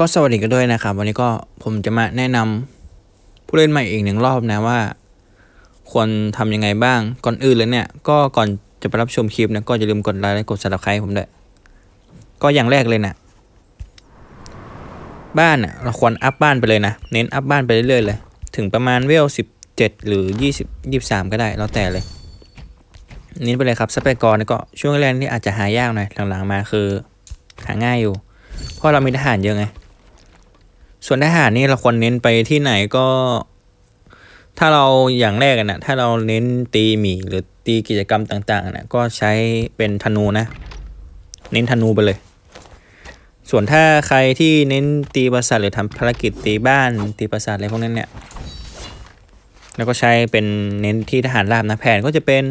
ก็สวัสดีกันด้วยนะครับ วันนี้ก็ผมจะมาแนะนำผู้เล่นใหม่อีกหนึ่งรอบนะว่า ควรทำยังไงบ้างก่อนอื่นเลยเนี่ย ก็ก่อนจะไปรับชมคลิปนะก็อย่าลืมกดไลค์และกด subscribe ผมด้วยก็อย่างแรกเลยนะบ้านเราควรอัพบ้านไปเลยนะ เน้นอัพบ้านไปเรื่อยๆเลย ถึงประมาณเวลสิบเจ็ดหรือยี่สิบยี่สามก็ได้แล้วแต่เลยเน้นไปเลยครับทรัพยากรเนี่ยก็ช่วงแรกนี่อาจจะหายากหน่อยหลังๆมาคือ หาง่ายอยู่ เพราะเรามีทหารเยอะไง ส่วนทหารนี่เราควรเน้นไปที่ไหนก็ ถ้าเราอย่างแรกนะถ้าเราเน้นตีหมีหรือตีกิจกรรมต่างๆนะก็ใช้เป็นธนูนะ เน้นธนูไปเลย ส่วนถ้าใครที่เน้นตีปราสาทหรือทำภารกิจตีบ้านตีปราสาทอะไรพวกนั้นเนี่ยแล้วก็ใช้เป็นเน้นที่ทหารราบนะแผนก็จะเป็น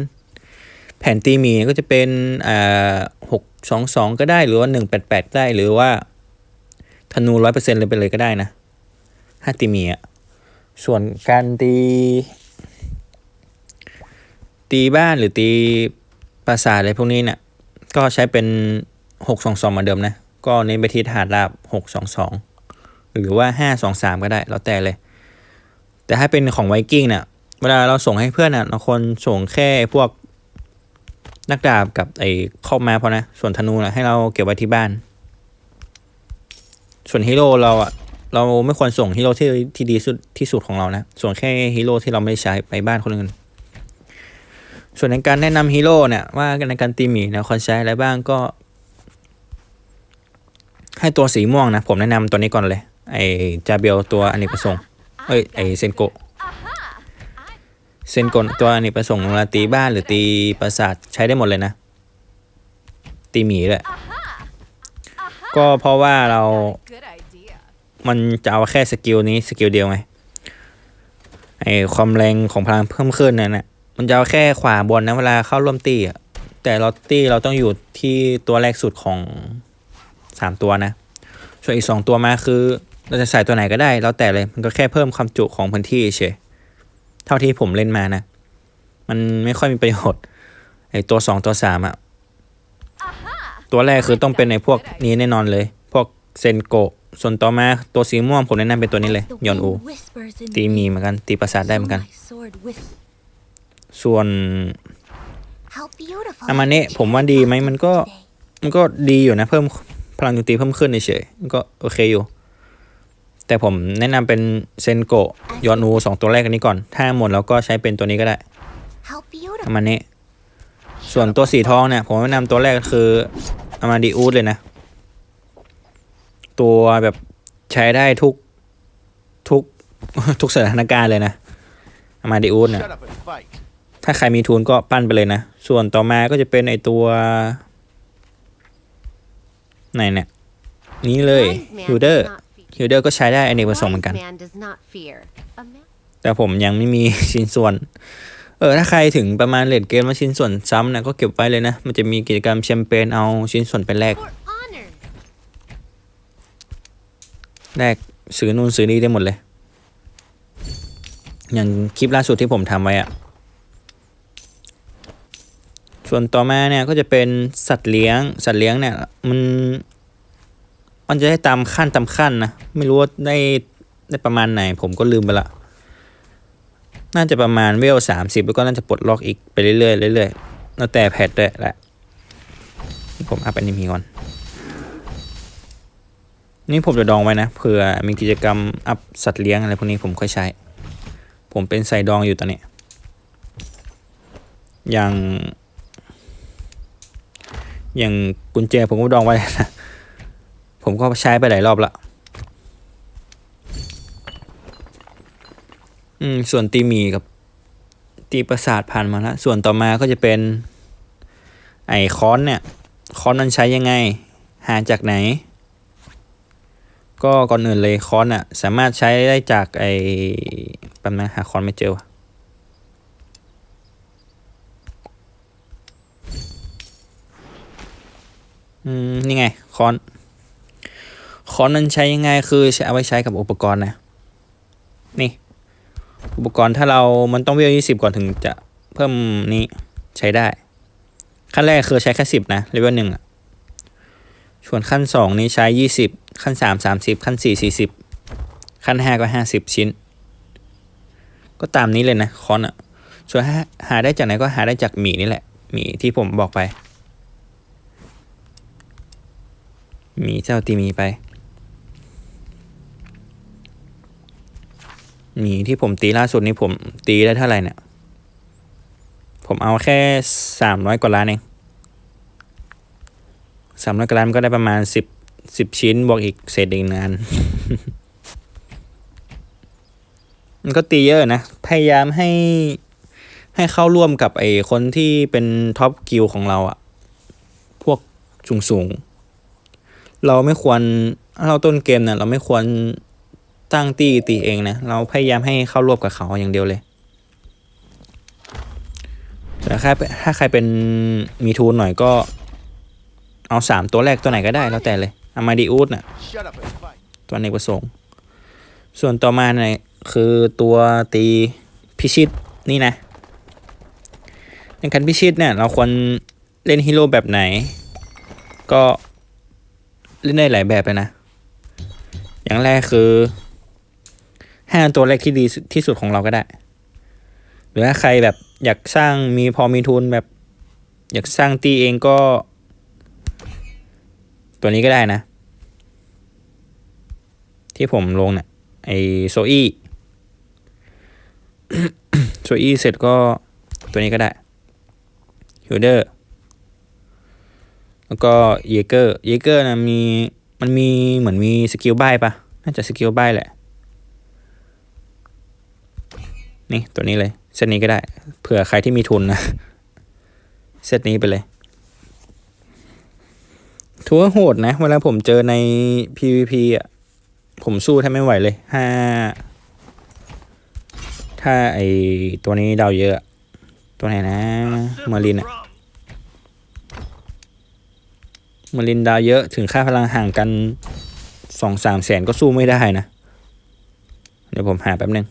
แผนตีหมีก็จะเป็นอ่าหกสองสองก็ได้หรือว่าหนึ่งแปดแปดได้หรือว่า ธนูร้อยเปอร์เซ็นต์เลยไปเลยก็ได้นะถ้าตีมีอะส่วนการตี ตีบ้านหรือตีปราสาทอะไรพวกนี้เนี่ยก็ใช้เป็นหกสองสองเหมือนเดิมนะ ก็เน้นไปที่ทหารราบหกสองสองหรือว่าห้าสองสามก็ได้ แล้วแต่เลย แต่ถ้าเป็นของไวกิ้งเนี่ยเวลาเราส่งให้เพื่อนอะเราควรส่งแค่พวกนักดาบกับไอ้ข้ามาพอนะ ส่วนธนูนะให้เราเก็บไว้ที่บ้าน ส่วนฮีโร่เราอะเราไม่ควรส่งฮีโร่ที่ที่ดีสุดที่สุดของเรานะ ส่วนแค่ฮีโร่ที่เราไม่ใช้ไปบ้านคนอื่น ส่วนในการแนะนำฮีโร่เนี่ยว่าในการตีหมีเนี่ยควรใช้อะไรบ้างก็ ให้ตัวสีม่วงนะ ผมแนะนำตัวนี้ก่อนเลย ไอจาเบลตัวอเนกประสงค์เอ้ยไอเซนโกเซนโกตัวอเนกประสงค์เวลาตีบ้านหรือตีปราสาทใช้ได้หมดเลยนะ ตีหมีเลย ก็เพราะว่าเรา Good idea. มันจะเอาแค่สกิลนี้สกิลเดียวไง ไอความแรงของพลังเพิ่มขึ้นนั่นนะมันจะเอาแค่ขวาบนนะเวลาเข้าร่วมตีอะ แต่เราตีเราต้องอยู่ที่ตัวแรกสุดของสามตัวนะ ส่วนอีกสองตัวมาคือ เราจะใส่ตัวไหนก็ได้ แล้วแต่เลย มันก็แค่เพิ่มความจุของพื้นที่เฉย เท่าที่ผมเล่นมานะ มันไม่ค่อยมีประโยชน์ ไอตัวสองตัวสามอะ ตัวแรกคือต้องเป็นในพวกนี้แน่นอนเลย พวกเซนโกะส่วนต่อมาตัวสีม่วงผมแนะนำเป็นตัวนี้เลยยอนอูตีมีเหมือนกัน ตีประสาทได้เหมือนกัน ส่วนอามาเนะผมว่าดีไหมมันก็มันก็ดีอยู่นะ เพิ่มพลังโจมตีเพิ่มขึ้นเฉยก็โอเคอยู่ แต่ผมแนะนำเป็นเซนโกะยอนอูสองตัวแรกอันนี้ก่อน ถ้าหมดแล้วก็ใช้เป็นตัวนี้ก็ได้อามาเนะ ส่วนตัวสีทองเนี่ย ผมแนะนำตัวแรกคืออามาดิอูดเลยนะ ตัวแบบใช้ได้ทุกทุกทุกสถานการณ์เลยนะอามาดิอูดเนี่ยถ้าใครมีทุนก็ปั้นไปเลยนะ ส่วนต่อมาก็จะเป็นไอตัวไหนเนี่ยนี้เลยฮิลเดอร์ฮิลเดอร์ก็ใช้ได้อเนกประสงค์เหมือนกัน แต่ผมยังไม่มีชิ้นส่วน เออถ้าใครถึงประมาณเลดเกมมาชิ้นส่วนซ้ำนะก็เก็บไว้เลยนะ มันจะมีกิจกรรมแชมเปญเอาชิ้นส่วนไปแลก for honor. แลกซื้อนู่นซื้อนี่ได้หมดเลย อย่างคลิปล่าสุดที่ผมทำไว้อะส่วนต่อมาเนี่ยก็จะเป็นสัตว์เลี้ยง สัตว์เลี้ยงเนี่ยมันมันจะได้ตามขั้นตามขั้นนะ ไม่รู้ว่าได้ได้ประมาณไหน ผมก็ลืมไปละ น่าจะประมาณเวลสามสิบแล้วก็น่าจะปลดล็อกอีกไปเรื่อยๆเรื่อยๆแล้วแต่แพทด้วยแหละผมอัพอันนี้มีก่อน นี่ผมจะดองไว้นะเผื่อมีกิจกรรมอัพสัตว์เลี้ยงอะไรพวกนี้ผมค่อยใช้ ผมเป็นใส่ดองอยู่ตอนนี้ อย่างอย่างกุญแจผมก็ดองไว้นะ ผมก็ใช้ไปหลายรอบละ อืม ส่วนตีหมีกับ ตีประสาทผ่านมาแล้วส่วนต่อมาก็จะเป็น ไอคอนเนี่ย คอนมันใช้ยังไง หาจากไหน ก็ก่อนอื่นเลยคอนอะ สามารถใช้ได้จากไอแป๊บนะหาคอนไม่เจอวะอืม นี่ไง คอน คอนนั้นใช้ยังไง คือใช้เอาไว้ใช้กับอุปกรณ์นะ นี่ อุปกรณ์ถ้าเรามันต้องเวลยี่สิบก่อนถึงจะเพิ่มนี้ใช้ได้ ขั้นแรกคือใช้แค่สิบนะเลเวลหนึ่งอะส่วนขั้นสองนี้ใช้ยี่สิบขั้นสามสามสิบขั้นสี่สี่สิบขั้นห้าก็ห้าสิบชิ้น ก็ตามนี้เลยนะคอนอะส่วนหาหาได้จากไหนก็หาได้จากหมีนี่แหละหมีที่ผมบอกไปหมีเจ้าตีหมีไป มีที่ผมตีล่าสุดนี่ผมตีได้เท่าไหร่เนี่ย ผมเอาแค่สามร้อยกว่าล้านเองสามร้อยกว่าล้านมันก็ได้ประมาณสิบสิบชิ้นบวกอีกเศษอีกงานมันก็ตีเยอะนะ พยายามให้ให้เข้าร่วมกับไอ้คนที่เป็นท็อปกิลของเราอะพวกสูงสูง เราไม่ควรเราต้นเกมเนี่ยเราไม่ควร ตั้งตีตีเองนะ เราพยายามให้เข้าร่วมกับเขาอย่างเดียวเลยแต่ถ้าถ้าใครเป็นมีทูนหน่อยก็ เอาสามตัวแรกตัวไหนก็ได้แล้วแต่เลยอามาดิอุสน่ะตัวอเนกประสงค์ ส่วนต่อมาเนี่ยคือตัวตีพิชิตนี่นะ ในการพิชิตเนี่ยเราควรเล่นฮีโร่แบบไหน ก็เล่นได้หลายแบบเลยนะ อย่างแรกคือ ห้าตัวแรกที่ดีที่สุดของเราก็ได้ หรือถ้าใครแบบอยากสร้างมีพอมีทุนแบบ อยากสร้างตีเองก็ ตัวนี้ก็ได้นะ ที่ผมลงเนี่ยไอโซอี้โซอี้เสร็จก็ตัวนี้ก็ได้ฮิวเดอร์แล้วก็เยเกอร์เยเกอร์นะมีมันมีเหมือนมีสกิลใบปะน่าจะสกิลใบแหละ นี่ตัวนี้เลยเซตนี้ก็ได้ เผื่อใครที่มีทุนนะเซตนี้ไปเลยถือว่าโหดนะ เวลาผมเจอใน PVP อะ ผมสู้แทบไม่ไหวเลยถ้าถ้าไอตัวนี้ดาวเยอะ ตัวไหนนะมารินอะมารินดาวเยอะถึงค่าพลังห่างกันสองสามแสนก็สู้ไม่ได้นะ เดี๋ยวผมหาแป๊บนึง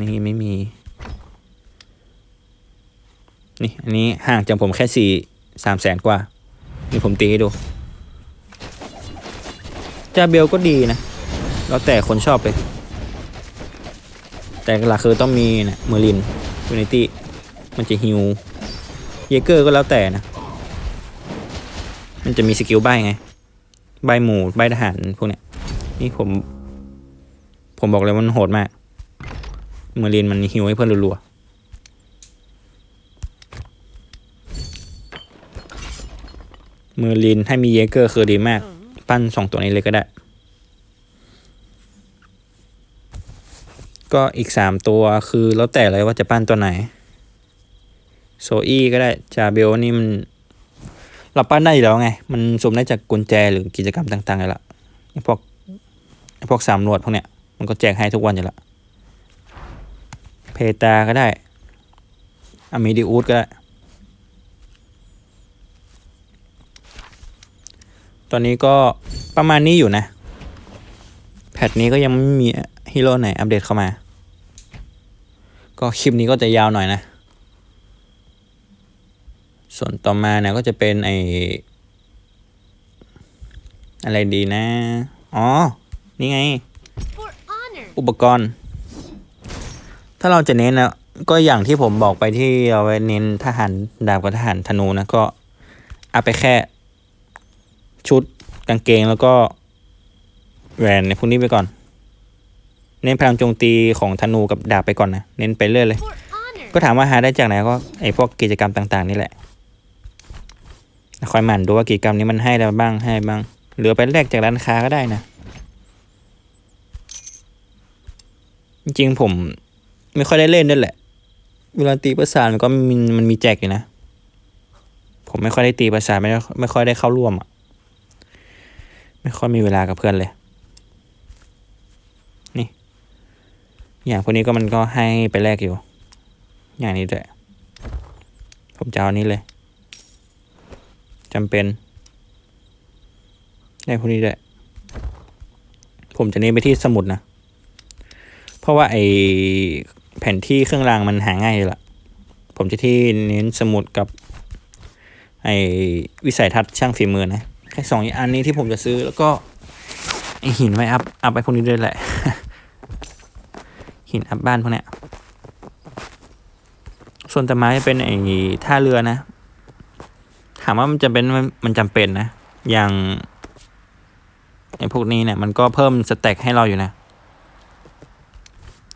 นี่ไม่มี นี่อันนี้ห่างจากผมแค่สี่สามแสนกว่า นี่ผมตีให้ดูจาเบลก็ดีนะ แล้วแต่คนชอบเลย แต่หลักคือต้องมีนะเมอร์ลินยูนิตี้มันจะฮิวเยเกอร์ก็แล้วแต่นะ มันจะมีสกิลใบไง ใบหมูใบทหารพวกเนี้ย นี่ผม ผมบอกเลยว่ามันโหดมาก เมอร์ลินมันฮิวให้เพื่อนรัวๆเมอร์ลินให้มีเยเกอร์คือดีมาก ปั้นสองตัวนี้เลยก็ได้ ก็อีกสามตัวคือแล้วแต่เลยว่าจะปั้นตัวไหน โซอี้ก็ได้จาเบลนี่มันเราปั้นได้อยู่แล้วไง มันสุ่มได้จากกุญแจหรือกิจกรรมต่างๆเลยละไอ้พวกไอ้พวกสามหนวดพวกเนี้ย มันก็แจกให้ทุกวันอยู่และ เพตาก็ได้อะมิดิอูดก็ได้ ตอนนี้ก็ประมาณนี้อยู่นะ แพทนี้ก็ยังไม่มีฮีโร่ไหนอัปเดตเข้ามา ก็คลิปนี้ก็จะยาวหน่อยนะ ส่วนต่อมาเนี่ยก็จะเป็นไออะไรดีนะ อ๋อ นี่ไง For honor. อุปกรณ์ ถ้าเราจะเน้นนะก็อย่างที่ผมบอกไปที่เอาไว้เน้นทหารดาบกับทหารธนูนะก็เอาไปแค่ ชุดกางเกงแล้วก็แหวนในพวกนี้ไปก่อน เน้นพลังโจมตีของธนูกับดาบไปก่อนนะเน้นไปเรื่อยเลย ก็ถามว่าหาได้จากไหนก็ไอพวกกิจกรรมต่าง ๆ นี่แหละคอยหมั่นดูว่ากิจกรรมนี้มันให้อะไรบ้างให้บ้างหรือไปแลกจากร้านค้าก็ได้นะ จริงผม ไม่ค่อยได้เล่นด้วยแหละ เวลาตีประสานมันก็มีมันมีแจกอยู่นะ ผมไม่ค่อยได้ตีประสานไม่ไม่ค่อยได้เข้าร่วมอะ ไม่ค่อยมีเวลากับเพื่อนเลย นี่ อย่างพวกนี้ก็มันก็ให้ไปแลกอยู่ อย่างนี้ด้วยผมจะเอาอันนี้เลยจำเป็นได้พวกนี้ด้วยผมจะเน้นไปที่สมุดนะ เพราะว่าไอ แผนที่เครื่องรางมันหาง่ายเลยล่ะ ผมจะที่เน้นสมุดกับ ไอวิสัยทัศน์ช่างฝีมือนะแค่สองอันนี้ที่ผมจะซื้อแล้วก็ไอหินไว้อัพอัพไปพวกนี้ด้วยแหละ หินอัพบ้านพวกเนี้ยส่วนต้นไม้จะเป็นไอ้ท่าเรือนะ ถามว่ามันจำเป็นมันจำเป็นนะ อย่างไอ้พวกนี้เนี่ย มันก็เพิ่มสเต็กให้เราอยู่นะ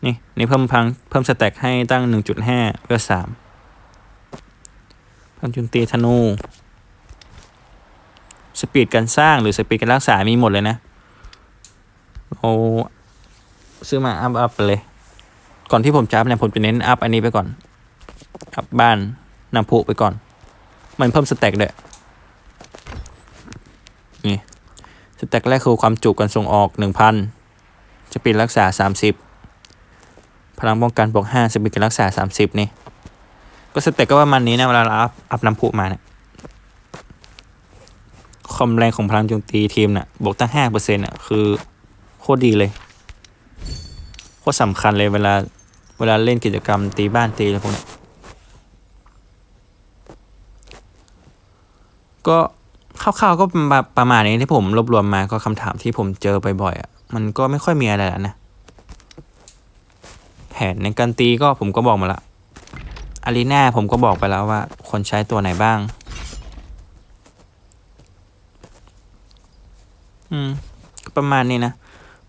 นี่นี่เพิ่มพังเพิ่มสเต็กให้ตั้งหนึ่งจุดห้าเพื่อสามพังจุนตีธนู สปีดการสร้างหรือสปีดการรักษา มีหมดเลยนะเราซื้อมาอัพอัพไปเลย ก่อนที่ผมจะอัพเนี่ยผมจะเน้นอัพอันนี้ไปก่อน อัพบ้านนำพุไปก่อน มันเพิ่มสเต็กด้วยนี่สเต็กแรกคือความจุการส่งออกหนึ่งพันสปีดรักษาสามสิบ พลังป้องกันบวกห้าสปีดการรักษาสามสิบนี่ ก็สเต็กก็ประมาณนี้นะเวลาเราอัพอัพน้ำพุมาเนี่ยความแรงของพลังโจมตีทีมน่ะบวกตั้งห้าเปอร์เซ็นต์อะคือโคตรดีเลย โคตรสำคัญเลยเวลาเวลาเล่นกิจกรรมตีบ้านตีอะไรพวกนี้ก็คร่าวๆก็ประมาณนี้ที่ผมรวบรวมมาก็คำถามที่ผมเจอบ่อยๆอะมันก็ไม่ค่อยมีอะไรแล้วนะ ผนในการตีก็ผมก็บอกมาละอารีนาผมก็บอกไปแล้วว่าคนใช้ตัวไหนบ้าง อืม ประมาณนี้นะ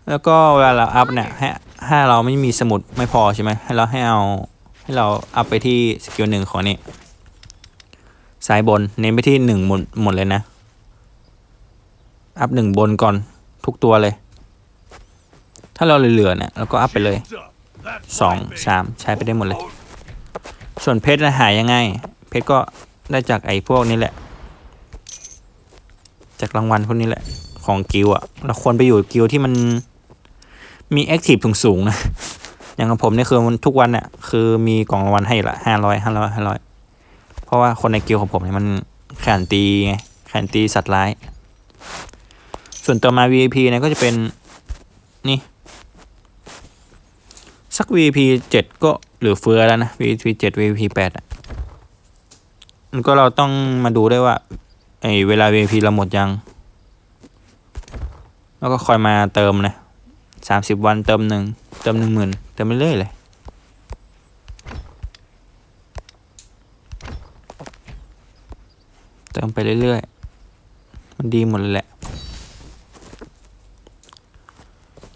แล้วก็เวลาเราอัพเนี่ยให้ถ้าเราไม่มีสมุดไม่พอใช่ไหมให้เราให้เอาให้เราอัพไปที่สกิลหนึ่งของนี่ซ้ายบนเน้นไปที่หนึ่งหมดหมดเลยนะ อัพหนึ่งบนก่อนทุกตัวเลย ถ้าเราเหลือเนี่ยเราก็อัพไปเลย สองสามใช้ไปได้หมดเลย ส่วนเพชรนะหายยังไง เพชรก็ได้จากไอ้พวกนี้แหละ จากรางวัลพวกนี้แหละ ของกิลอะเราควรไปอยู่กิลที่มันมีแอคทีฟสูงสูงๆนะ อย่างของผมเนี่ยคือทุกวันเนี่ยคือมีกล่องรางวัลให้ละห้าร้อยห้าร้อยห้าร้อยเพราะว่าคนในกิลของผมเนี่ยมันแข่งตีไงแข่งตีสัตว์ร้าย ส่วนต่อมา VIP เนี่ยก็จะเป็นนี่ สัก VP 7 ก็หลือเฟือแล้วนะ VP 7 VP 8อะมันก็เราต้องมาดูด้วยว่าไอเวลา VP เราหมดยัง แล้วก็คอยมาเติมนะสามสิบวันเติมหนึ่งเติมหนึ่งหมื่นเติมไปเรื่อยเลยเติมไปเรื่อยๆ มันดีหมดเลยแหละ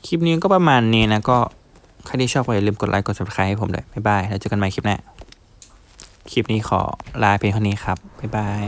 คลิปนี้ก็ประมาณนี้นะก็ ใครที่ชอบก็อย่าลืมกดไลค์กด subscribe ให้ผมด้วยบ๊ายบายแล้วเจอกันใหม่คลิปหน้าคลิปนี้ขอลาเพียงเท่านี้ครับบ๊ายบาย